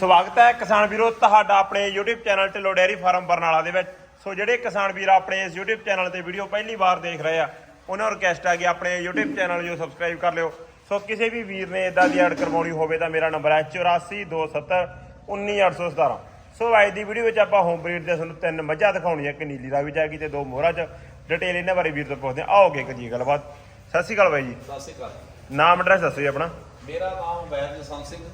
ਸਵਾਗਤ ਹੈ ਕਿਸਾਨ ਵੀਰੋ ਤੁਹਾਡਾ ਆਪਣੇ YouTube channel Dhillon dairy farm Barnala ਦੇ ਵਿੱਚ। ਸੋ ਜਿਹੜੇ ਕਿਸਾਨ ਵੀਰ ਆਪਣੇ ਇਸ YouTube ਚੈਨਲ ਤੇ ਵੀਡੀਓ ਪਹਿਲੀ ਵਾਰ ਦੇਖ ਰਹੇ ਆ ਉਹਨਾਂ ਨੂੰ ਰਿਕਵੈਸਟ ਆ ਕਿ ਆਪਣੇ YouTube ਚੈਨਲ ਨੂੰ ਸਬਸਕ੍ਰਾਈਬ ਕਰ ਲਿਓ। ਸੋ ਕਿਸੇ ਵੀ ਵੀਰ ਨੇ ਇਦਾਂ ਦੀ ਐਡ ਕਰਵਾਉਣੀ ਹੋਵੇ ਤਾਂ ਮੇਰਾ ਨੰਬਰ ਹੈ 8427 19817 ਸੋ ਅੱਜ ਦੀ ਵੀਡੀਓ ਵਿੱਚ ਆਪਾਂ ਹੋਮ ਬਰੀਡ ਦੇ ਤੁਹਾਨੂੰ ਤਿੰਨ ਮੱਝਾਂ ਦਿਖਾਉਣੀਆਂ ਇੱਕ ਨੀਲੀ ਰਾਵੀ ਜਾਗੀ ਤੇ ਦੋ ਮੋਹਰਾ ਚ। ਡਿਟੇਲ ਇਹਨਾਂ ਬਾਰੇ ਵੀਰ ਤੋਂ ਪੁੱਛਦੇ ਆਓਗੇ ਕਜੀ ਗੱਲਬਾਤ। ਸਤਿ ਸ਼੍ਰੀ ਅਕਾਲ ਬਾਈ ਜੀ। ਸਤਿ ਸ਼੍ਰੀ ਅਕਾਲ। ਨਾਮ ਐਡਰੈਸ ਦੱਸੋ ਜੀ ਆਪਣਾ। ਮੇਰਾ ਨਾਮ ਵੈਦ ਜਸਵੰਤ ਸਿੰਘ।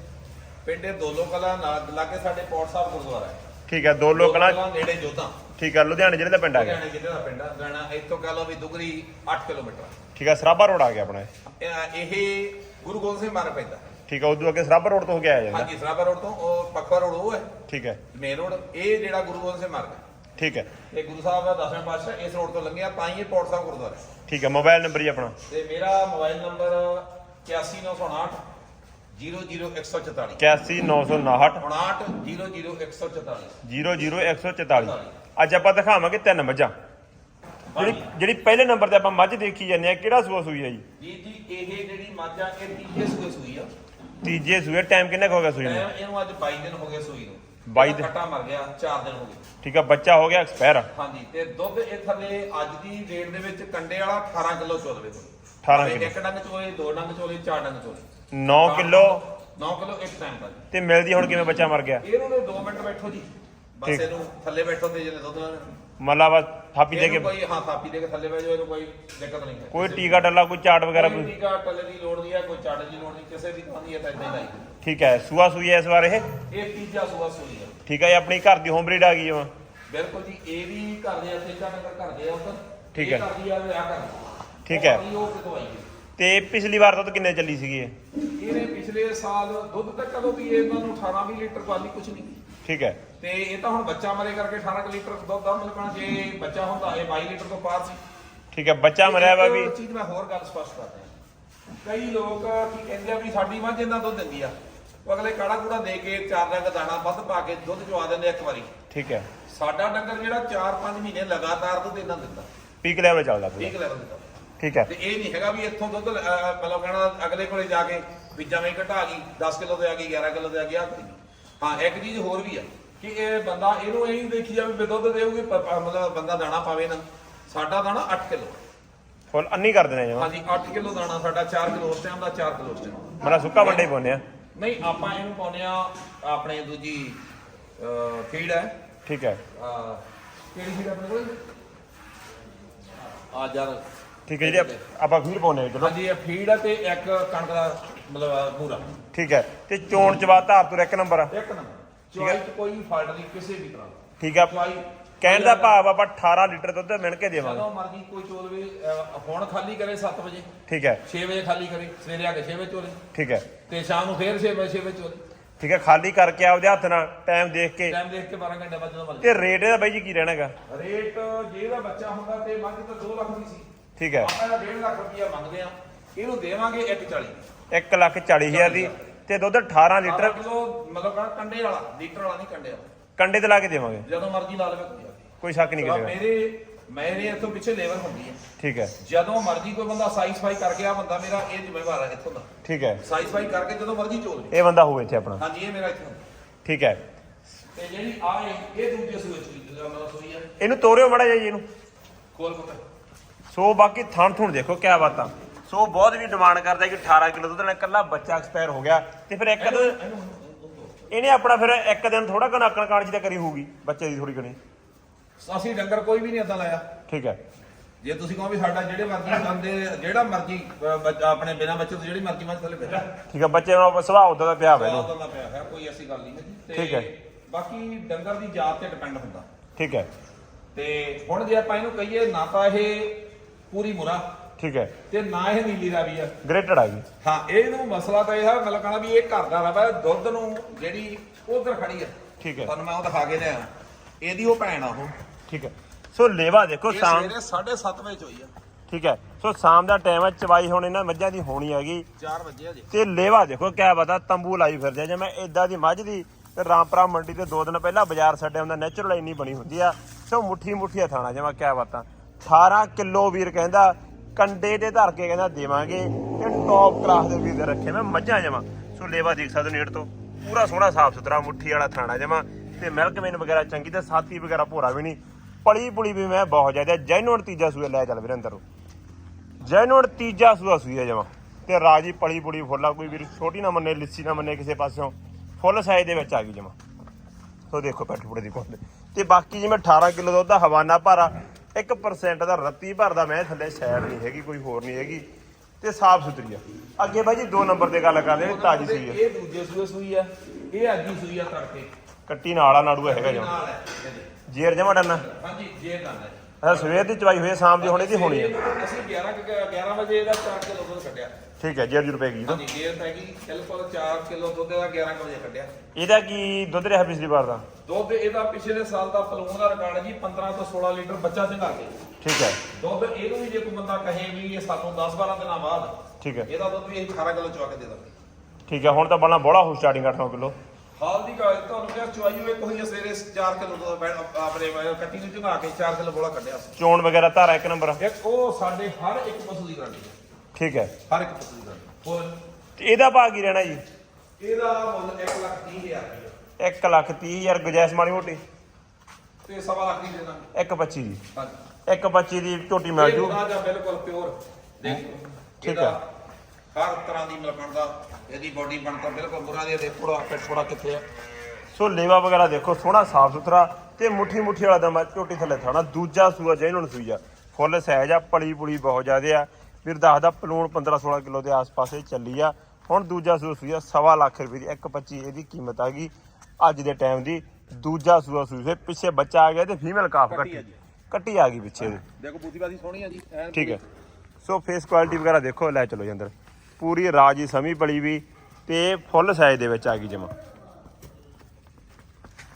ਪਿੰਡ ਦੋਲੋ ਕਲਾ ਲਾਗੇ ਸਾਡੇ ਪੌੜ ਸਾਹਿਬ ਗੁਰਦੁਆਰਾ ਹੈ। ਠੀਕ ਹੈ ਦੋ ਲੋਕ ਨਾ ਨੇੜੇ ਜੋਧਾ। ਠੀਕ ਹੈ ਲੁਧਿਆਣੇ ਜ਼ਿਲ੍ਹੇ ਦਾ ਪਿੰਡ ਆ ਗਿਆ। ਲੁਧਿਆਣੇ ਜ਼ਿਲ੍ਹੇ ਦਾ ਪਿੰਡ ਆ ਗਾਣਾ ਇੱਥੋਂ ਕਹ ਲਓ ਵੀ ਦੁਗਰੀ 8 ਕਿਲੋਮੀਟਰ ਠੀਕ ਹੈ ਸਰਾਭਾ ਰੋਡ ਆ ਗਿਆ ਆਪਣਾ ਇਹ। ਗੁਰੂ ਗੋਬਿੰਦ ਸਿੰਘ ਮਾਰਗ ਪੈਂਦਾ। ਠੀਕ ਹੈ ਉਦੋਂ ਅੱਗੇ ਸਰਾਭਾ ਰੋਡ ਤੋਂ ਹੋ ਕੇ ਆਇਆ ਜਾਂਦਾ ਹਾਂਜੀ ਸਰਾਬਾ ਰੋਡ ਤੋਂ ਉਹ ਪੱਕਾ ਰੋਡ ਉਹ ਹੈ। ਠੀਕ ਹੈ। ਮੇਨ ਰੋਡ ਇਹ ਜਿਹੜਾ ਗੁਰੂ ਗੋਬਿੰਦ ਸਿੰਘ ਮਾਰਗ ਹੈ। ਠੀਕ ਹੈ। ਇਹ ਗੁਰੂ ਸਾਹਿਬ ਦਾ ਦਸਵੇਂ ਪਾਤਸ਼ਾਹ ਇਸ ਰੋਡ ਤੋਂ ਲੰਘਿਆ ਤਾਂ ਹੀ ਇਹ ਪੌੜ ਸਾਹਿਬ ਗੁਰਦੁਆਰਾ ਹੈ। ਠੀਕ ਹੈ ਮੋਬਾਈਲ ਨੰਬਰ ਜੀ ਆਪਣਾ। ਤੇ ਮੇਰਾ ਮੋਬਾਈਲ ਨੰਬਰ 81908 00144 81959 5900144 00144 ਅੱਜ ਆਪਾਂ ਦਿਖਾਵਾਂਗੇ ਤਿੰਨ ਮੱਝਾਂ। ਜਿਹੜੀ ਜਿਹੜੀ ਪਹਿਲੇ ਨੰਬਰ ਤੇ ਆਪਾਂ ਮੱਝ ਦੇਖੀ ਜਾਂਦੇ ਆ ਕਿਹੜਾ ਸੂਆ ਸੂਈ ਹੈ ਜੀ? ਜੀ ਜੀ ਇਹ ਜਿਹੜੀ ਮੱਝ ਆ ਇਹ ਤੀਜੇ ਸੂਏ ਸੂਈ ਆ। ਤੀਜੇ ਸੂਏ ਟਾਈਮ ਕਿੰਨਾ ਕੁ ਹੋ ਗਿਆ ਸੂਈ ਨੂੰ? ਟਾਈਮ ਇਹਨੂੰ ਅੱਜ 22 ਦਿਨ ਹੋ ਗਏ ਸੂਈ ਨੂੰ। 22 ਇਹਦਾ ਕੱਟਾ ਮਰ ਗਿਆ 4 ਦਿਨ ਹੋ ਗਏ। ਠੀਕ ਹੈ ਬੱਚਾ ਹੋ ਗਿਆ ਐਕਸਪਾਇਰ ਹਾਂਜੀ ਤੇ ਦੁੱਧ ਇਹ ਥੱਲੇ ਅੱਜ ਦੀ ਡੇਟ ਦੇ ਵਿੱਚ ਕੰਡੇ ਵਾਲਾ 18 ਕਿਲੋ ਚੋਲਵੇ ਤੋਂ 18 ਕਿਲੋ। ਇੱਕ ਡੰਗ ਚੋਲੇ ਦੋ ਡੰਗ ਚੋਲੇ ਚਾਰ ਡੰਗ ਚੋਲੇ। 9 ਕਿਲੋ। 9 ਕਿਲੋ ਇੱਕ ਟਾਈਮ ਦਾ ਜੀ। ਤੇ ਮਿਲਦੀ ਹੁਣ ਕਿਵੇਂ ਬੱਚਾ ਮਰ ਗਿਆ? ਇਹਨੂੰ ਨੇ 2 ਮਿੰਟ ਬੈਠੋ ਜੀ। ਬਸ ਠੀਕ। ਇਹਨੂੰ ਥੱਲੇ ਬੈਠੋ ਤੇ ਜਿਹੜੇ ਦੁੱਧ ਨਾਲ ਮੱਲਾ ਬਸ ਥਾਪੀ ਦੇ ਕੇ ਇਹਨੂੰ ਕੋਈ ਹਾਂ ਥਾਪੀ ਦੇ ਕੇ ਥੱਲੇ ਬਹਿ ਜਾਓ ਇਹਨੂੰ ਕੋਈ ਦਿੱਕਤ ਨਹੀਂ ਹੈ। ਕੋਈ ਟੀਕਾ ਟੱਲਾ ਕੋਈ ਚਾਟ ਵਗੈਰਾ ਕੋਈ ਕੋਈ ਟੀਕਾ ਟੱਲੇ ਦੀ ਲੋੜ ਨਹੀਂ ਹੈ ਕੋਈ ਚਾਟ ਦੀ ਲੋੜ ਨਹੀਂ ਕਿਸੇ ਦੀ ਖਾਂਦੀ ਹੈ ਤਾਂ ਇਦਾਂ ਹੀ ਲਾਈ। ਠੀਕ ਹੈ ਸੂਆ ਸੂਈ ਹੈ ਇਸ ਵਾਰ ਇਹ? ਇਹ ਤੀਜਾ ਸੂਆ ਸੂਈ ਹੈ। ਠੀਕ ਹੈ ਇਹ ਆਪਣੀ ਘਰ ਦੀ ਹੋਮ ਬਰੀਡ ਆ ਗਈ ਜਮਾ ਬਿਲਕੁਲ ਜੀ ਇਹ ਵੀ ਘਰ ਦੇ ਇੱਥੇ ਚਾ ਨੰਬਰ ਘਰ ਦੇ ਆ ਉੱਧਰ। ਠੀਕ ਇਹ ਹੈ। ਦੀ ਆ ਠੀਕ ਹੈ। ਉਹ ਕਿਤੋਂ ਆਈ ਹੈ। ਤੇ ਪਿਛਲੀ ਵਾਰ ਦੁੱਧ ਕਿੰਨੇ ਚੱਲੀ ਸੀਗੀ ਇਹ? ਇਹਨੇ ਪਿਛਲੇ ਸਾਲ ਦੁੱਧ ਤੱਕ ਕਦੋਂ ਵੀ ਇਹਨਾਂ ਨੂੰ 18 20 ਲੀਟਰ ਵਾਲੀ ਕੁਝ ਨਹੀਂ। ਠੀਕ ਹੈ। ਤੇ ਇਹ ਤਾਂ ਹੁਣ ਬੱਚਾ ਮਰੇ ਕਰਕੇ 18 ਕੁ ਲੀਟਰ ਦੁੱਧ ਦਾ ਮਿਲਣਾ ਜੇ ਬੱਚਾ ਹੁੰਦਾ ਇਹ 22 ਲੀਟਰ ਤੋਂ ਪਾਰ ਸੀ। ਠੀਕ ਹੈ ਬੱਚਾ ਮਰਿਆ ਵਾ ਵੀ। ਇੱਕ ਚੀਜ਼ ਮੈਂ ਹੋਰ ਗੱਲ ਸਪਸ਼ਟ ਕਰਦਾ ਕਈ ਲੋਕ ਕੀ ਕਹਿੰਦੇ ਆ ਵੀ ਸਾਡੀ ਮੱਝ ਇੰਨਾ ਦੁੱਧ ਦਿੰਦੀ ਆ। ਉਹ ਅਗਲੇ ਕਾੜਾ ਕੂੜਾ ਦੇ ਕੇ ਚਾਰ ਰੰਗ ਦਾਣਾ ਵੱਧ ਪਾ ਕੇ ਦੁੱਧ ਚਵਾ ਦਿੰਦੇ ਆ ਇੱਕ ਵਾਰੀ। ਠੀਕ ਹੈ। ਸਾਡਾ ਡੰਗਰ ਜਿਹੜਾ 4-5 ਮਹੀਨੇ ਲਗਾਤਾਰ ਦੁੱਧ ਇੰਨਾ ਦਿੰਦਾ। ਪੀਕ ਲੈਵਲ ਚੱਲਦਾ ਪੂਰਾ। ਪੀਕ ਲੈਵਲ ਦਿੰਦਾ ਠੀਕ ਹੈ। ਤੇ ਇਹ ਨਹੀਂ ਹੈਗਾ ਵੀ ਇੱਥੋਂ ਦੁੱਧ ਅਹ, ਮਤਲਬ ਕਹਿਣਾ ਅਗਲੇ ਕੋਲੇ ਜਾ ਕੇ ਵੀ ਜਵੇਂ ਘਟਾ ਗਈ 10 ਕਿਲੋ ਤੇ ਆ ਗਈ 11 ਕਿਲੋ ਤੇ ਆ ਗਈ ਆ ਕੋਈ ਨਹੀਂ। ਹਾਂ ਇੱਕ ਚੀਜ਼ ਹੋਰ ਵੀ ਆ ਕਿ ਇਹ ਬੰਦਾ ਇਹਨੂੰ ਇਹ ਨਹੀਂ ਦੇਖੀ ਜਾਵੇ ਵੀ ਦੁੱਧ ਦੇਊਗੀ ਪ- ਪ- ਮਤਲਬ ਬੰਦਾ ਦਾਣਾ ਪਾਵੇ ਨਾ। ਸਾਡਾ ਦਾਣਾ 8 ਕਿਲੋ। ਫੁੱਲ ਅੰਨੀ ਕਰ ਦੇਣਾ ਜਮਾ। ਹਾਂਜੀ 8 ਕਿਲੋ ਦਾਣਾ ਸਾਡਾ 4 ਕਿਲੋ ਉਸ ਟਾਈਮ ਦਾ 4 ਕਿਲੋ ਉਸ ਟਾਈਮ ਮੇਰਾ ਸੁੱਕਾ ਵੱਡੇ ਹੀ ਪਾਉਂਦੇ ਆ। ਨਹੀਂ ਆਪਾਂ ਇਹਨੂੰ ਪਾਉਨੇ ਆ ਆਪਣੇ ਦੂਜੀ ਅਹ, ਫੀਡ ਹੈ। ਠੀਕ ਹੈ। ਅਹ, ਕਿਹੜੀ ਫੀਡ ਆਪਣੇ ਕੋਲ? ਆ ਯਾਰ ਠੀਕ ਹੈ ਜੀ ਆਪਾਂ ਖੀਰ ਪਾਉਂਦੇ ਆ ਚਲੋ। ਹਾਂਜੀ ਇਹ ਫੀਡ ਹੈ ਤੇ ਇੱਕ ਕਣਕ ਦਾ ਮਤਲਬ ਪੂਰਾ। ਠੀਕ ਹੈ ਤੇ ਚੋਣ ਚਵਾ ਧਾਰ ਤੋਂ ਇੱਕ ਨੰਬਰ ਆ। ਇੱਕ ਨੰਬਰ। ਚੁਆਈ ਚ ਕੋਈ ਫਾਲਟ ਨਹੀਂ ਕਿਸੇ ਵੀ ਤਰ੍ਹਾਂ ਦਾ। ਠੀਕ ਹੈ ਚੁਆਈ ਕਹਿਣ ਦਾ ਭਾਵ ਆਪਾਂ 18 ਲੀਟਰ ਦੁੱਧ ਮਿਣ ਕੇ ਦੇਵਾਂਗੇ। ਜਦੋਂ ਮਰਜ਼ੀ ਕੋਈ ਚੋਲਵੇ ਹੁਣ ਖਾਲੀ ਕਰੇ 7 ਵਜੇ। ਠੀਕ ਹੈ। 6 ਵਜੇ ਖਾਲੀ ਕਰੇ ਸਵੇਰੇ ਆ ਕੇ 6 ਵਜੇ ਚੋਲੇ। ਠੀਕ ਹੈ। ਤੇ ਸ਼ਾਮ ਨੂੰ ਫੇਰ 6 ਵਜੇ 6 ਵਜੇ ਚੋਲੇ। ਠੀਕ ਹੈ ਖਾਲੀ ਕਰਕੇ ਆਪਦੇ ਹੱਥ ਨਾਲ ਟਾਈਮ ਦੇਖ ਕੇ। ਟਾਈਮ ਦੇਖ ਕੇ 12 ਘੰਟੇ ਬਾਅਦ ਜਦੋਂ ਮਰਜ਼ੀ। ਤੇ ਰੇਟ ਇਹਦਾ ਬਾਈ ਜੀ ਕੀ ਰਹਿਣਾਗਾ? ਰੇਟ ਜੇ ਇਹਦਾ ਬੱਚਾ ਹੁੰਦਾ ਤੇ ਮੱਝ ਤਾਂ 2 ਲੱਖ ਦੀ ਸੀ। ਠੀਕ ਹੈ। ਆਪਾਂ ਇਹਦਾ 1.5 ਲੱਖ ਰੁਪਇਆ ਮੰਗਦੇ ਆ ਇਹਨੂੰ ਦੇਵਾਂਗੇ 140 1 ਲੱਖ 40 ਹਜ਼ਾਰ ਦੀ ਤੇ ਦੁੱਧ 18 ਲੀਟਰ। ਕਿਲੋ ਮਤਲਬ ਕਹਿੰਦਾ ਕੰਡੇ ਵਾਲਾ ਲੀਟਰ ਵਾਲਾ ਨਹੀਂ ਕੰਡੇ ਵਾਲਾ। ਕੰਡੇ ਤੇ ਲਾ ਕੇ ਦੇਵਾਂਗੇ। ਜਦੋਂ ਮਰਜ਼ੀ ਲਾ ਲਵੇ ਕੋਈ ਸ਼ੱਕ ਨਹੀਂ ਕਰੇਗਾ ਮੇਰੇ ਮੇਰੇ ਇੱਥੋਂ ਪਿੱਛੇ ਲੇਬਰ ਹੁੰਦੀ ਹੈ। ਠੀਕ ਹੈ। ਜਦੋਂ ਮਰਜ਼ੀ ਕੋਈ ਬੰਦਾ ਸਾਈਜ਼ ਫਾਈ ਕਰਕੇ ਆ ਬੰਦਾ ਮੇਰਾ ਇਹ ਜ਼ਿੰਮੇਵਾਰ ਹੈ ਇੱਥੋਂ ਦਾ। ਠੀਕ ਹੈ। ਸਾਈਜ਼ ਫਾਈ ਕਰਕੇ ਜਦੋਂ ਮਰਜ਼ੀ ਚੋਲ ਇਹ ਬੰਦਾ ਹੋਵੇ ਇੱਥੇ ਆਪਣਾ। ਹਾਂਜੀ ਇਹ ਮੇਰਾ ਇੱਥੋਂ। ਠੀਕ ਹੈ। ਤੇ ਜਿਹੜੀ ਆ ਇਹ ਦੂਜੇ ਸੂਏ ਚ ਜਿਹੜਾ ਮਤਲਬ ਸੂਈ ਇਹਨੂੰ ਤੋਰਿਓ ਮੜਾ ਜੀ ਇਹਨੂੰ। ਖੋਲ ਪੁੱਤ। ਸੋ ਬਾਕੀ ਥਣ ਥੁਣ ਦੇਖੋ ਕਿਆ ਬਾਤਾਂ। ਸੋ ਬਹੁਤ ਵੀ ਡਿਮਾਂਡ ਕਰਦਾ ਕਿ 18 ਕਿਲੋ ਦੁੱਧ ਨਾਲ ਇਕੱਲਾ ਬੱਚਾ ਐਕਸਪਾਇਰ ਹੋ ਗਿਆ ਤੇ ਫਿਰ ਇੱਕ ਦਿਨ ਇਹਨੇ ਆਪਣਾ ਫਿਰ ਇੱਕ ਦਿਨ ਥੋੜਾ ਕਣ ਆਕਣ ਕਾਣ ਜੀ ਤਾਂ ਕਰੀ ਹੋਊਗੀ ਬੱਚੇ ਦੀ ਥੋੜੀ ਕਣੀ ਅਸੀਂ ਡੰਗਰ ਕੋਈ ਵੀ ਨਹੀਂ ਏਦਾਂ ਲਾਇਆ। ਠੀਕ ਹੈ। ਜੇ ਤੁਸੀਂ ਕਹੋ ਵੀ ਸਾਡਾ ਜਿਹੜੇ ਮਰਜ਼ੀ ਬੰਦੇ ਜਿਹੜਾ ਮਰਜ਼ੀ ਅਹ, ਬੱਚਾ ਆਪਣੇ ਬਿਨਾ ਬੱਚੇ ਤੋਂ ਜਿਹੜੀ ਮਰਜ਼ੀ ਮੱਝ ਥੱਲੇ ਬੈਠਾ ਠੀਕ ਹੈ ਬੱਚੇ ਦਾ ਸੁਭਾਅ ਉਦਾਂ ਦਾ ਪਿਆ ਹੋਇਆ ਇਹਨੂੰ। ਦਾ ਪਿਆ ਹੈ ਕੋਈ ਐਸੀ ਗੱਲ ਨਹੀਂ ਹੈ ਜੀ ਠੀਕ ਹੈ। ਬਾਕੀ ਡੰਗਰ ਦੀ ਜਾਤ ਤੇ ਡਿਪੈਂਡ ਹੁੰਦਾ। ਠੀਕ ਹੈ। ਤੇ ਹੁਣ ਜੇ ਆਪਾਂ ਇਹਨੂੰ ਕਹੀਏ ਨਾ ਤਾਂ ਇਹ ਪੂਰੀ ਮੁਰਾ। ਠੀਕ ਹੈ। ਤੇ ਨਾ ਇਹ ਨੀਲੀ ਰਾਵੀ ਆ। ਗ੍ਰੇਟਡ ਆ ਗਈ ਹਾਂ ਇਹਨੂੰ ਮਸਲਾ ਤਾਂ ਇਹ ਹੈ ਮਤਲਬ ਕਹਣਾ ਵੀ ਇਹ ਘਰ ਦਾ ਰਵਾ ਦੁੱਧ ਨੂੰ ਜਿਹੜੀ ਉਧਰ ਖੜੀ ਆ। ਠੀਕ ਹੈ। ਤੁਹਾਨੂੰ ਮੈਂ ਉਹ ਦਿਖਾ ਕੇ ਲਿਆ ਇਹਦੀ ਉਹ ਭੈਣ ਆ ਉਹ। ਠੀਕ ਹੈ। ਸੋ ਲੇਵਾ ਦੇਖੋ ਇਹ ਸ਼ਾਮ ਸਵੇਰੇ 7:30 ਵਜੇ ਹੋਈ ਆ। ਠੀਕ ਹੈ। ਸੋ ਸ਼ਾਮ ਦਾ ਟਾਈਮ ਹੈ ਚਵਾਈ ਹੁਣ ਇਹਨਾਂ ਮੱਝਾਂ ਦੀ ਹੋਣੀ ਹੈਗੀ। 4 ਵਜੇ ਅਜੇ ਤੇ ਲੇਵਾ ਦੇਖੋ ਕਿਆ ਪਤਾ ਤੰਬੂ ਲਾਈ ਫਿਰਦੇ ਆ। ਜੇ ਮੈਂ ਇਦਾਂ ਦੀ ਮੱਝ ਦੀ ਤੇ ਰਾਮਪੁਰਾ ਮੰਡੀ ਤੇ ਦੋ ਦਿਨ ਪਹਿਲਾਂ ਬਾਜ਼ਾਰ ਛੱਡਿਆ ਹੁੰਦਾ ਨੈਚੁਰਲ ਇੰਨੀ ਬਣੀ ਹੁੰਦੀ ਆ। ਸੋ ਮੁੱਠੀ ਮੁੱਠੀ ਥਾਣਾ ਜਮਾ ਕਿਆ ਬਾਤਾਂ। 18 ਕਿਲੋ ਵੀਰ ਕਹਿੰਦਾ, ਕੰਡੇ ਤੇ ਧਰ ਕੇ ਕਹਿੰਦਾ ਦੇਵਾਂਗੇ ਤੇ ਟੌਪ ਕਲਾਸ ਦੇ ਵੀਰ ਰੱਖੇ ਮੈਂ ਮੱਝਾਂ ਜਮਾ। ਸੋ ਲੇਵਾ ਦੇਖ ਸਕਦੇ ਨੇੜ ਤੋਂ। ਪੂਰਾ ਸੋਹਣਾ ਸਾਫ਼ ਸੁਥਰਾ ਮੁੱਠੀ ਵਾਲਾ ਥਾਣਾ ਜਮਾ ਤੇ ਮਿਲਕਮੈਨ ਵਗੈਰਾ ਚੰਗੀ ਤੇ ਸਾਥੀ ਵਗੈਰਾ ਭੋਰਾ ਵੀ ਨਹੀਂ। ਪਲੀ ਪੁਲੀ ਵੀ ਮੈਂ ਬਹੁਤ ਜ਼ਿਆਦਾ ਜੈਨੂਨ ਤੀਜਾ ਸੂਆ ਲੈ ਚੱਲ ਵੀਰੇ ਅੰਦਰ ਨੂੰ। ਜੈਨੂਨ ਤੀਜਾ ਸੂਆ ਸੂਆ ਜਮਾ। ਤੇ ਰਾਜੀ ਪਲੀ ਪੁਲੀ ਫੁੱਲਾ ਕੋਈ ਵੀਰ ਛੋਟੀ ਨਾ ਮੰਨੇ, ਲਿੱਸੀ ਨਾ ਮੰਨੇ ਕਿਸੇ ਪਾਸਿਓਂ, ਫੁੱਲ ਸਾਈਜ਼ ਦੇ ਵਿੱਚ ਆ ਗਈ ਜਮਾ। ਸੋ ਦੇਖੋ ਪੈਠ ਪੁੜੇ ਦੀ ਕੋਲ ਤੇ ਬਾਕੀ ਜਿਵੇਂ 18 ਕਿਲੋ ਦੁੱਧ ਦਾ ਹਵਾਨਾ ਭਾਰਾ 1% ਦਾ ਰੱਤੀ ਭਰਦਾ ਮੈਂ ਥੱਲੇ ਸਾਈਡ ਨਹੀਂ ਹੈਗੀ ਕੋਈ ਹੋਰ ਨਹੀਂ ਹੈਗੀ। ਤੇ ਸਾਫ਼ ਸੁਥਰੀ ਆ। ਅੱਗੇ ਬਾਈ ਜੀ 2 ਨੰਬਰ ਤੇ ਗੱਲ ਕਰਦੇ ਹਾਂ ਤਾਜੀ ਸੂਈ ਆ। ਇਹ ਦੂਜੇ ਸੂਏ ਸੂਈ ਆ ਇਹ ਅੱਜ ਹੀ ਸੂਈ ਆ ਤੜਕੇ। ਕੱਟੀ ਨਾਲ ਆ ਨਾੜੂਆ ਹੈਗਾ ਜਮਾ। ਜੇਰ ਜਮਾ ਡੰਨਾ? ਹਾਂਜੀ ਜੇ। ਨਾਲ ਹੈ ਸਵੇਰ ਦੀ ਚਵਾਈ ਹੋਈ ਹੈ, ਸ਼ਾਮ ਦੀ ਹੁਣ ਇਹਦੀ ਹੋਣੀ ਹੈ। ਅਸੀਂ 11 ਕੁ- 11 ਵਜੇ ਇਹਦਾ 4 ਕਿਲੋ ਦੁੱਧ ਕੱਢਿਆ। ਠੀਕ ਹੈ ਜੇਰ ਜੁਰ ਪੈਗੀ ਜੀ ਹਾਂਜੀ ਜੇਰ ਪੈ ਗਈ ਬਿਲਕੁਲ 4 ਕਿਲੋ ਦੁੱਧ ਦਾ 11 ਕੁ ਵਜੇ ਕੱਢਿਆ। ਇਹਦਾ ਕੀ ਦੁੱਧ ਰਿਹਾ ਪਿਛਲੀ ਵਾਰ ਦਾ? ਦੁੱਧ ਇਹਦਾ ਪਿਛਲੇ ਸਾਲ ਦਾ ਪਲੂਣ ਦਾ ਰਿਕਾਰਡ ਜੀ 15 ਤੋਂ 16 ਲੀਟਰ ਬੱਚਾ ਚੰਗਾ ਕੇ। ਠੀਕ ਹੈ। ਦੁੱਧ ਇਹਨੂੰ ਵੀ ਜੇ ਕੋਈ ਬੰਦਾ ਕਹੇ ਵੀ ਇਹ ਸਾਨੂੰ 10 12 ਦਿਨਾਂ ਬਾਅਦ ਠੀਕ ਹੈ। ਇਹਦਾ ਦੁੱਧ ਵੀ ਅਸੀਂ 18 ਕਿਲੋ ਚਵਾ ਕੇ ਦੇ ਦਾਂਗੇ। ਠੀਕ ਹੈ ਹੁਣ ਤਾਂ ਬਣਾ ਬੋਲਾ ਹੋ ਸਟਾਰਟਿੰਗ 8 ਕਿਲੋ। ਹਾਲ ਦੀ ਗੱਲ ਤੁਹਾਨੂੰ ਕਿਹਾ ਚਵਾਈ ਹੋਏ ਕੋਈ ਸਵੇਰੇ 4 ਕਿਲੋ ਦੁੱਧ ਬੈ- ਆਪਣੇ ਕੱਟੀ ਨੂੰ ਚੰਗਾ ਕੇ 4 ਕਿਲੋ ਬੋਲਾ ਕੱਢਿਆ ਸੀ। ਚੋਣ ਵਗੈਰਾ ਧਾਰਾ ਇੱਕ ਨੰਬਰ? ਇੱਕ ਉਹ ਸਾਡੇ ਹਰ ਇੱਕ ਪਸ਼ੂ ਦੀ ਗਾਰੰਟੀ ਹੈ ਠੀਕ ਹੈ। ਹਰ ਇੱਕ ਪਸ਼ੂ ਦੀ ਗਾਰੰਟੀ ਹੋਰ? ਤੇ ਇਹਦਾ ਭਾਅ ਕੀ ਰਹਿਣਾ ਜੀ? ਇਹਦਾ ਮੁੱਲ 1 ਲੱਖ 30 ਹਜ਼ਾਰ ਰੁਪਏ 1 ਲੱਖ 30 ਹਜ਼ਾਰ ਗੁਜਾਇਸ਼ ਮਾੜੀ ਮੋਟੀ? ਤੇ ਸਵਾ ਲੱਖ ਦੀ ਦੇ ਦਾਂਗੇ। 125 ਦੀ ਹਾਂਜੀ। 125 ਦੀ ਝੋਟੀ ਮਿਲ ਇਹ ਜੂ। ਬਿਲਕੁਲ ਪਿਓਰ ਦੇਖੋ ਠੀਕ ਹੈ। ਹਰ ਤਰ੍ਹਾਂ ਦੀ ਮਿਲਕਣ ਦਾ ਇਹਦੀ ਬਾਡੀ ਬਣਦਾ ਬਿਲਕੁਲ ਮੁਰਾ ਦੀ ਦੇ ਥੋੜਾ ਪਿੱਟ ਥੋੜਾ ਕਿੱਥੇ ਆ। ਸੋ ਲੇਵਾ ਵਗੈਰਾ ਦੇਖੋ ਸੋਹਣਾ ਸਾਫ਼ ਸੁਥਰਾ ਤੇ ਮੁੱਠੀ ਮੁੱਠੀ ਵਾਲਾ ਦਮਾ ਝੋਟੀ ਥੱਲੇ ਥਾਣਾ ਦੂਜਾ ਸੂਆ ਜਿਹਨਾਂ ਨੂੰ ਸੂਈ ਆ। ਫੁੱਲ ਸਾਈਜ਼ ਆ ਪਲੀ ਪੁਲੀ ਬਹੁਤ ਜ਼ਿਆਦੇ ਆ। ਵੀਰ ਦੱਸਦਾ ਪਲੂਣ 15 16 ਕਿਲੋ ਦੇ ਆਸ-ਪਾਸ ਚੱਲੀ ਆ। ਹੁਣ ਦੂਜਾ ਸੂਆ ਸੂਈ ਆ ਸਵਾ ਲੱਖ ਰੁਪਏ ਦੀ 1.25 ਇਹਦੀ ਕੀਮਤ ਆ ਗਈ ਅੱਜ ਦੇ ਟਾਈਮ ਦੀ। ਦੂਜਾ ਸੂਆ ਸੂਈ ਫਿਰ ਪਿੱਛੇ ਬੱਚਾ ਆ ਗਿਆ ਤੇ ਫੀਮੇਲ ਕਾਫ ਕੱਟੀ ਕੱਟੀ। ਆ ਜੀ। ਆ ਗਈ ਪਿੱਛੇ। ਦੇਖੋ ਬੂਦੀਬਾਦੀ ਸੋਹਣੀ ਆ ਜੀ ਠੀਕ ਹੈ ਸੋ ਫੇਸ ਕੁਆਲਿਟੀ ਵਗੈਰਾ ਦੇਖੋ ਲੈ ਚਲੋ ਜੀ ਅੰਦਰ। ਪੂਰੀ ਰਾਜੀ ਸਮੀ ਪਲੀ ਵੀ ਤੇ ਫੁੱਲ ਸਾਈਜ਼ ਦੇ ਵਿੱਚ ਆ ਗਈ ਜਮਾ।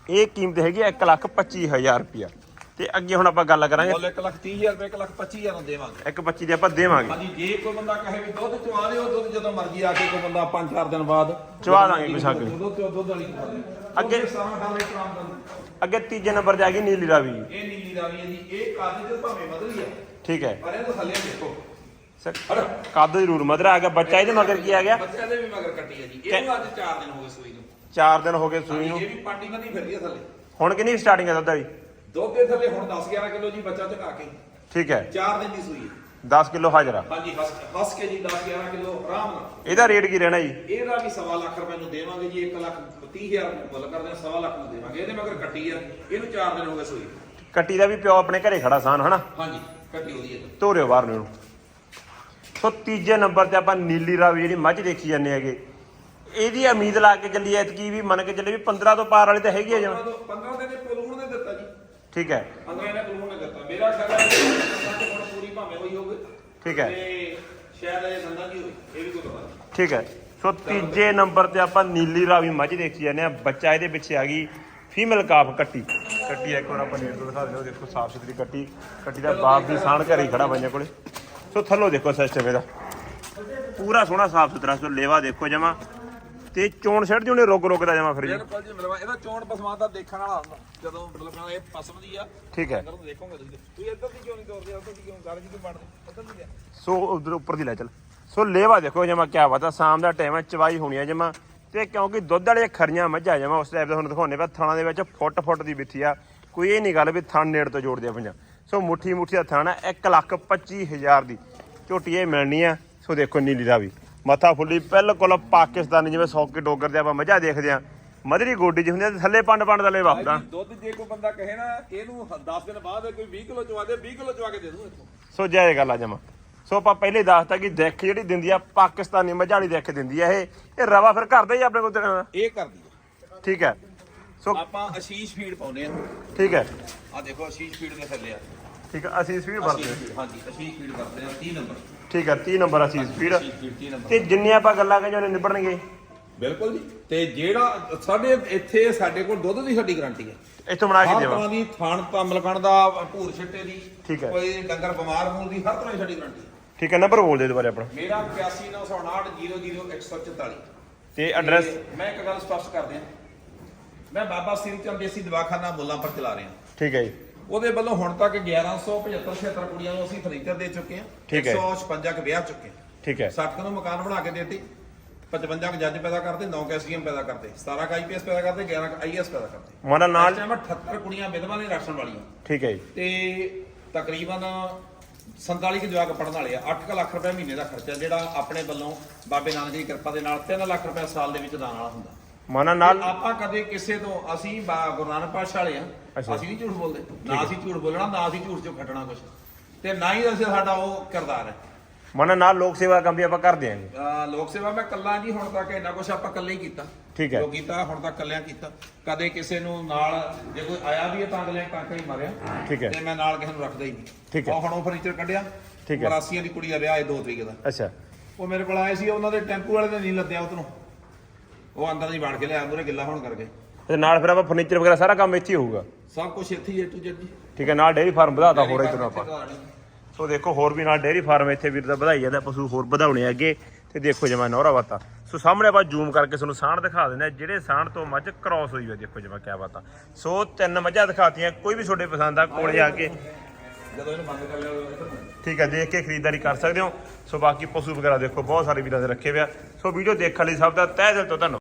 ਇਹ ਕੀਮਤ ਹੈਗੀ 1 ਲੱਖ 25 ਹਜ਼ਾਰ ਰੁਪਿਆ ਤੇ ਅੱਗੇ ਹੁਣ ਆਪਾਂ ਗੱਲ ਕਰਾਂਗੇ। ਮੁੱਲ 1 ਲੱਖ 30 ਹਜ਼ਾਰ ਰੁਪਏ 1 ਲੱਖ 25 ਹਜ਼ਾਰ ਨੂੰ ਦੇਵਾਂਗੇ। ਇੱਕ 25 ਦੇ ਆਪਾਂ ਦੇਵਾਂਗੇ। ਹਾਂਜੀ ਜੇ ਕੋਈ ਬੰਦਾ ਕਹੇ ਵੀ ਦੁੱਧ ਚਵਾ ਦਿਓ ਦੁੱਧ ਜਦੋਂ ਮਰਜ਼ੀ ਆ ਕੇ ਕੋਈ ਬੰਦਾ 5-4 ਦਿਨ ਬਾਅਦ ਚਵਾ ਦਾਂਗੇ ਕੋਈ ਸ਼ੱਕ। ਦੁੱਧ ਤੇ ਦੁੱਧ ਵਾਲੀ ਅੱਗੇ- ਅੱਗੇ 17 ਲੀਟਰ ਆਮ ਦਾ। ਅੱਗੇ ਤੀਜੇ ਨੰਬਰ ਤੇ ਆ ਗਈ ਨੀਲੀ ਰਾਵੀ। ਇਹ ਨੀਲੀ ਰਾਵੀ ਹੈ ਜੀ ਇਹ ਕਾਦੀ ਤੇ ਭਾਵੇਂ ਮਧਰੀ ਆ। ਠੀਕ ਹੈ। ਪਰ ਇਹਨੂੰ ਥੱਲੇ ਦੇਖੋ। ਸਰ। ਕੱਦ ਜ਼ਰੂਰ ਮਧਰਾ ਆ ਗਿਆ ਬੱਚਾ ਇਹਦੇ ਮਗਰ ਕੀ ਆ ਗਿਆ? ਬੱਚਿਆਂ ਦੇ ਵੀ ਮਗਰ ਕੱਟੀ ਹੈ ਜੀ। ਇਹਨੂੰ ਅੱਜ 4 ਦਿਨ ਹੋ ਗਏ ਸੂਈ ਨੂੰ। 4 ਦਿਨ ਹੋ ਗਏ ਸੂਈ ਨੂੰ। ਇਹ ਵੀ ਪਾਟੀ ਮਧੀ ਫਿਰਦੀ ਆ ਥੱਲੇ। ਹੁਣ ਕਿੰਨੀ ਸਟਾਰਟਿੰਗ ਹੈ ਦੁੱਧ ਵਾਲੀ? ਦੁੱਧ ਦੇ ਥੱਲੇ ਹੁਣ 10-11 ਕਿਲੋ ਜੀ ਬੱਚਾ ਝਕਾ ਕੇ। ਠੀਕ ਹੈ। 4 ਦਿਨ ਦੀ ਸੂਈ ਹੈ 10 ਕਿਲੋ ਹਾਜ਼ਰਾ। ਹਾਂਜੀ ਹੱਸ ਹੱਸ ਕੇ ਜੀ 10-11 ਕਿਲੋ ਆਰਾਮ ਨਾਲ। ਇਹਦਾ ਰੇਟ ਕੀ ਰਹਿਣਾ ਜੀ? ਇਹਦਾ ਵੀ ਸਵਾ ਲੱਖ ਰੁਪਏ ਨੂੰ ਦੇਵਾਂਗੇ ਜੀ 1 ਲੱਖ 30 ਹਜ਼ਾਰ ਮੁੱਲ ਕਰਦੇ ਆ ਸਵਾ ਲੱਖ ਨੂੰ ਦੇਵਾਂਗੇ। ਇਹਦੇ ਮਗਰ ਕੱਟੀ ਆ। ਇਹਨੂੰ 4 ਦਿਨ ਹੋ ਗਏ ਸੂਈ ਕੱਟੀ ਦਾ ਵੀ ਪਿਓ ਆਪਣੇ ਘਰੇ ਖੜਾ ਸਾਨ ਹਨਾ? ਹਾਂਜੀ ਕੱਟੀ ਉਹਦੀ ਹੈ ਤੋਰਿਓ ਬਾਹਰ ਨੂੰ। ਸੋ ਤੀਜੇ ਨੰਬਰ ਤੇ ਆਪਾਂ ਨੀਲੀ ਰਾਵੀ ਜਿਹੜੀ ਮੱਝ ਦੇਖੀ ਜਾਂਦੇ ਹੈਗੇ। ਇਹਦੀ ਉਮੀਦ ਲਾ ਕੇ ਚੱਲੀ ਐਤਕੀ ਵੀ ਮੰਨ ਕੇ ਚੱਲੇ ਵੀ 15 ਤੋਂ ਪਾਰ ਵਾਲੀ ਤਾਂ ਹੈਗੀ ਆ ਜਮ 15 ਦਿਨ ਦੇ ਪਲੂਣ ਨੇ ਦਿੱਤਾ ਜੀ। ਠੀਕ ਹੈ। 15 ਨੇ ਪਲੂਣ ਨੇ ਦਿੱਤਾ। ਮੇਰਾ ਖਿਆਲ ਹੈ ਕਿ ਹੁਣ ਪੂਰੀ ਭਾਵੇਂ ਹੋਈ ਹੋਵੇ। ਠੀਕ ਹੈ। ਤੇ ਸ਼ਾਇਦ ਇਹ ਸੰਦਾ ਕੀ ਹੋਈ ਇਹ ਵੀ ਕੋਈ ਪਤਾ ਨਹੀਂ। ਠੀਕ ਹੈ। ਸੋ ਤੀਜੇ ਨੰਬਰ ਤੇ ਆਪਾਂ ਨੀਲੀ ਰਾਵੀ ਮੱਝ ਦੇਖੀ ਜਾਂਦੇ ਆ ਬੱਚਾ ਇਹਦੇ ਪਿੱਛੇ ਆ ਗਈ ਫੀਮੇਲ ਕਾਫ ਕੱਟੀ। ਕੱਟੀ ਇੱਕ ਵਾਰ ਆਪਾਂ ਨੇੜ ਤੋਂ ਦਿਖਾ ਦਿਓ ਦੇਖੋ ਸਾਫ਼ ਸੁਥਰੀ ਕੱਟੀ। ਕੱਟੀ ਦਾ ਬਾਪ ਵੀ ਸਾਣ ਘਰੇ ਹੀ ਖੜਾ ਬੰਨਿਆ ਕੋਲੇ। ਸੋ ਥੱਲੋਂ ਦੇਖੋ ਸਿਸਟਮ ਇਹਦਾ। ਪੂਰਾ ਸੋਹਣਾ ਸਾਫ਼ ਸੁਥਰਾ ਸੋ ਲੇਵਾ ਦੇਖੋ ਜਮਾ। ਤੇ ਚੋਣ ਛੱਡ ਜੂਨੇ ਰੁਕ ਰੁਕ ਦਾ ਜਮਾ ਫਿਰ। ਜੀ ਬਿਲਕੁਲ ਜੀ ਮਿਲਵਾ ਇਹਦਾ ਚੋਣ ਦਾ ਦੇਖਣ ਵਾਲਾ ਹੁੰਦਾ। ਜਦੋਂ ਮਤਲਬ ਕਹਿੰਦਾ ਇਹ ਪਸਮਦੀ ਆ ਠੀਕ ਹੈ। ਅੰਦਰ ਨੂੰ ਦੇਖੋਗੇ ਤੁਸੀਂ। ਤੁਸੀਂ ਇੱਧਰ ਦੀ ਕਿਉਂ ਨਹੀਂ ਤੋਰਦੇ ਉੱਧਰ ਦੀ ਕਿਉਂ ਗੱਲ ਜੀ ਕਿਉਂ ਪੜਦੇ ਉੱਧਰ ਦੀ ਕਿਆ? ਸੋ ਉਧਰ ਉੱਪਰ ਦੀ ਲੈ ਚੱਲ। ਸੋ ਲੇਵਾ ਦੇਖੋ ਜਮਾ ਕਿਆ ਬਾਤ ਆ। ਸ਼ਾਮ ਦਾ ਟਾਈਮ ਹੈ ਚਵਾਈ ਹੋਣੀ ਹੈ ਜਮਾ। ਤੇ ਕਿਉਂਕਿ ਦੁੱਧ ਵਾਲੇ ਖਰੀਆਂ ਮੱਝਾਂ ਜਮਾ ਉਸ ਟਾਈਪ ਦਾ ਤੁਹਾਨੂੰ ਦਿਖਾਉਣੇ ਪਾ ਥਾਣਾ ਦੇ ਵਿੱਚ ਫੁੱਟ ਫੁੱਟ ਦੀ ਬਿੱਥੀ ਆ। ਕੋਈ ਇਹ ਨਹੀਂ ਗੱਲ ਵੀ ਥਣ ਨੇੜ ਤੋਂ ਜੋੜਦੇ ਆ ਪੰਜਾਂ ਸੋ ਮੁੱਠੀ ਮੁੱਠੀ ਦਾ ਥਾਣਾ 1 ਲੱਖ 25 ਹਜ਼ਾਰ ਦੀ। ਝੋਟੀ ਇਹ ਮਿਲਣੀ ਆ ਸੋ ਦੇਖੋ ਨੀਲੀ ਦਾ ਵੀ। ਮੱਥਾ ਫੁੱਲੀ ਬਿਲਕੁਲ ਪਾਕਿਸਤਾਨੀ ਜਿਵੇਂ ਸੌਕੇ ਡੋਗਰ ਦੇ ਆਪਾਂ ਮੱਝਾਂ ਦੇਖਦੇ ਆ। ਮਧਰੀ ਗੋਡੀ ਜਿਹੀ ਹੁੰਦੀ ਆ ਤੇ ਥੱਲੇ ਪੰਡ ਪੰਡ ਦਾ ਲੇਵਾ ਹੁੰਦਾ ਭਾਈ ਜੀ, ਦੁੱਧ ਜੇ ਕੋਈ ਬੰਦਾ ਕਹੇ ਨਾ ਇਹਨੂੰ 10 ਦਿਨ ਬਾਅਦ ਕੋਈ 20 ਕਿਲੋ ਚਵਾ ਦੇ 20 ਕਿਲੋ ਚਵਾ ਕੇ ਦੇ ਦੂੰ ਇੱਥੋਂ। ਸੋ ਜਾਏ ਗੱਲ ਆ ਜਮਾ। ਸੋ ਆਪਾਂ ਪਹਿਲੇ ਦੱਸਤਾ ਕਿ ਦੇਖ ਜਿਹੜੀ ਦਿੰਦੀ ਆ ਪਾਕਿਸਤਾਨੀ ਮੱਝਾਂ ਵਾਲੀ ਦੇਖ ਦਿੰਦੀ ਆ ਇਹ। ਇਹ ਰਵਾ ਫਿਰ ਘਰ ਦਾ ਹੀ ਆਪਣੇ ਕੋਲ। ਇਹ ਕਰਦੀ ਠੀਕ ਹੈ। ਸੋ ਆਪਾਂ ਅਸ਼ੀਸ਼ ਫੀਡ ਪਾਉਨੇ ਆ। ਠੀਕ ਹੈ। ਆ ਦੇਖੋ ਅਸ਼ੀਸ਼ ਫੀਡ ਦੇ ਥੱਲੇ ਆ। ਠੀਕ ਹੈ ਅਸੀਂ ਸਪੀਡ ਵਰਤਦੇ feed, ਹਾਂਜੀ ਅਸ਼ੀਸ਼ ਫੀਡ ਵਰਤਦੇ ਆ 30 ਨੰਬਰ। ਠੀਕ ਹੈ 30 ਨੰਬਰ ਅਸੀਂ ਸਪੀਡ ਅਸ਼ੀਸ਼ ਫੀਡ 30 ਨੰਬਰ। ਤੇ ਜਿੰਨੇ ਆਪਾਂ ਗੱਲਾਂ ਕਰੀਆਂ ਉਹਨੇ ਨਿਬੜਨਗੇ। ਬਿਲਕੁਲ ਜੀ। ਤੇ ਜਿਹੜਾ ਸਾਡੇ ਇੱਥੇ ਸਾਡੇ ਕੋਲ ਦੁੱਧ ਦੀ ਸਾਡੀ ਗਾਰੰਟੀ ਹੈ। ਇੱਥੋਂ ਬਣਾ ਕੇ ਹਰ ਦੇਵਾਂ। ਤਰ੍ਹਾਂ ਦੀ ਥਾਣ ਤਮਲਕਣ ਦਾ ਭੂਰ ਛਿੱਟੇ ਦੀ ਠੀਕ ਹੈ। ਕੋਈ ਡੰਗਰ ਬਿਮਾਰ ਹੋਣ ਦੀ ਹਰ ਤਰ੍ਹਾਂ ਦੀ ਸਾਡੀ ਗਾਰੰਟੀ ਹੈ। ਠੀਕ ਹੈ ਨੰਬਰ ਬੋਲ ਦੇ ਦੁਬਾਰੇ ਆਪਣਾ। ਮੇਰਾ 8196900174 ਤੇ ਐਡਰੈਸ ਮੈਂ ਇੱਕ ਗੱਲ ਸਪਸ਼ਟ ਕਰ ਦਿਆਂ। ਮੈਂ ਬਾਬਾ ਸ੍ਰੀ ਚੰਦ ਦੇਸੀ ਦਵਾਖਾਨਾ ਮੁੱਲਾਂ ਪਰ ਚਲਾ ਰਿਹਾ। ਠੀਕ ਹੈ ਜੀ। ਉਹਦੇ ਵੱਲੋਂ ਹੁਣ ਤੱਕ 1175 76 ਕੁੜੀਆਂ ਨੂੰ ਅਸੀਂ ਫਰਨੀਚਰ ਦੇ ਚੁੱਕੇ ਹਾਂ। ਠੀਕ ਹੈ। 156 ਕੁ ਵਿਆਹ ਚੁੱਕੇ ਹਾਂ। ਠੀਕ ਹੈ। 60 ਨੂੰ ਮਕਾਨ ਬਣਾ ਕੇ ਦਿੱਤੇ 55 ਕੁ ਜੱਜ ਪੈਦਾ ਕਰਦੇ 9 ਐਸਡੀਐਮ ਪੈਦਾ ਕਰਦੇ 17 ਕ ਆਈਪੀਐਸ ਪੈਦਾ ਕਰਦੇ 11 ਕ ਆਈਐਸ ਪੈਦਾ ਕਰਦੇ। ਮਾਨਾ ਨਾਲ ਇਸ ਟਾਈਮ 78 ਕੁੜੀਆਂ ਵਿਧਵਾ ਨੇ ਰਾਸ਼ਨ ਵਾਲੀਆਂ। ਠੀਕ ਹੈ ਜੀ। ਤੇ ਤਕਰੀਬਨ 47 ਕੁ ਜਵਾਕ ਪੜਨ ਵਾਲੇ ਆ 8 ਲੱਖ ਰੁਪਏ ਮਹੀਨੇ ਦਾ ਖਰਚਾ ਜਿਹੜਾ ਆਪਣੇ ਵੱਲੋਂ ਬਾਬੇ ਨਾਨਕ ਦੀ ਕਿਰਪਾ ਦੇ ਨਾਲ 3 ਲੱਖ ਰੁਪਏ ਸਾਲ ਦੇ ਵਿੱਚ ਦਾਨ ਵਾਲਾ ਹੁੰਦਾ। ਮਾਨਾ ਨਾਲ ਆਪਾਂ ਕਦੇ ਕਿਸੇ ਤੋਂ ਅਸੀਂ ਬਾ- ਗੁਰੂ ਨਾਨਕ ਪਾਤਸ਼ਾਹ ਵਾਲੇ ਆ ਅੱਛਾ। ਅਸੀਂ ਨਹੀਂ ਝੂਠ ਬੋਲਦੇ। ਨਾ ਅਸੀਂ ਝੂਠ ਬੋਲਣਾ ਨਾ ਅਸੀਂ ਝੂਠ ਚੋਂ ਖੱਟਣਾ ਕੁਝ ਤੇ ਨਾ ਹੀ ਅਸੀਂ ਸਾਡਾ ਉਹ ਕਿਰਦਾਰ ਹੈ। ਮਾਨਾ ਨਾਲ ਲੋਕ ਸੇਵਾ ਦਾ ਕੰਮ ਵੀ ਆਪਾਂ ਕਰਦੇ ਆਂਗੇ ਅਹ ਲੋਕ ਸੇਵਾ ਮੈਂ ਕੱਲਾ ਜੀ ਹੁਣ ਤੱਕ ਇੰਨਾ ਕੁਝ ਆਪਾਂ ਕੱਲੇ ਹੀ ਕੀਤਾ। ਠੀਕ ਹੈ। ਜੋ ਕੀਤਾ ਹੁਣ ਤੱਕ ਕੱਲਿਆਂ ਕੀਤਾ। ਕਦੇ ਕਿਸੇ ਨੂੰ ਨਾਲ ਜੇ ਕੋਈ ਆਇਆ ਵੀ ਹੈ ਤਾਂ ਅਗਲੇ ਟਾਂਕਾ ਹੀ ਮਾਰਿਆ। ਠੀਕ ਹੈ। ਤੇ ਮੈਂ ਨਾਲ ਕਿਸੇ ਨੂੰ ਰੱਖਦਾ ਹੀ ਨਹੀਂ। ਠੀਕ ਹੈ। ਉਹ ਹੁਣ ਉਹ ਫਰਨੀਚਰ ਕੱਢਿਆ। ਠੀਕ ਹੈ। ਮਰਾਸੀਆਂ ਦੀ ਕੁੜੀ ਦਾ ਵਿਆਹ ਹੈ 2 ਤਰੀਕ ਦਾ। ਅੱਛਾ। ਉਹ ਮੇਰੇ ਕੋਲ ਆਏ ਸੀ ਉਹਨਾਂ ਦੇ ਟੈਂਪੂ ਵਾਲੇ ਨੇ ਨਹੀਂ ਲੱਦਿਆ ਉਧਰੋਂ। ਉਹ ਅੰਦਰ ਦੀ ਵੜ ਕੇ ਲਿਆ ਮੂਰੇ ਗਿੱਲਾ ਹੋਣ ਕਰਕੇ। ਤੇ ਨਾਲ ਫਿਰ ਆਪਾਂ ਫਰਨੀਚਰ ਵਗੈਰਾ ਸਾਰਾ ਕੰਮ ਇੱਥੇ ਹੀ ਹੋਊਗਾ। ਸਭ ਕੁਝ ਇੱਥੇ ਹੀ ਏ ਟੂ ਜ਼ੈਡ ਜੀ। ਠੀਕ ਹੈ ਨਾਲ ਡੇਅਰੀ ਫਾਰਮ ਵਧਾਤਾ ਹੋਰ ਇਧਰੋਂ ਆਪਾਂ। ਸੋ ਦੇਖੋ ਹੋਰ ਵੀ ਨਾਲ ਡੇਅਰੀ ਫਾਰਮ ਇੱਥੇ ਵੀਰ ਦਾ ਵਧਾਈ ਜਾਂਦਾ ਪਸ਼ੂ ਹੋਰ ਵਧਾਉਣੇ ਅੱਗੇ। ਤੇ ਦੇਖੋ ਜਮਾ ਨੌਰਾ ਬਾਤਾ। ਸੋ ਸਾਹਮਣੇ ਆਪਾਂ ਜ਼ੂਮ ਕਰਕੇ ਤੁਹਾਨੂੰ ਸਾਣ ਦਿਖਾ ਦਿੰਦੇ ਆ ਜਿਹੜੇ ਸਾਣ ਤੋਂ ਮੱਝ ਕ੍ਰਾਸ ਹੋਈ ਆ ਦੇਖੋ ਜਮਾ ਕਿਆ ਬਾਤਾਂ। ਸੋ ਤਿੰਨ ਮੱਝਾਂ ਦਿਖਾਤੀਆਂ ਕੋਈ ਵੀ ਤੁਹਾਡੇ ਪਸੰਦ ਆ ਕੋਲੇ ਆ ਕੇ। ਜਦੋਂ ਇਹਨੂੰ ਬੰਦ ਕਰ ਨੂੰ। ਠੀਕ ਹੈ ਦੇਖ ਕੇ ਖਰੀਦਦਾਰੀ ਕਰ ਸਕਦੇ ਹੋ। ਸੋ ਬਾਕੀ ਪਸ਼ੂ ਵਗੈਰਾ ਦੇਖੋ ਬਹੁਤ ਸਾਰੇ ਵੀਰਾਂ ਦੇ ਰੱਖੇ ਹੋਏ ਆ। ਸੋ ਵੀਡੀਓ ਦੇਖਣ ਲਈ ਸਭ ਦਾ ਤਹਿ ਦਿਲ ਤੋਂ ਧੰਨਵਾਦ।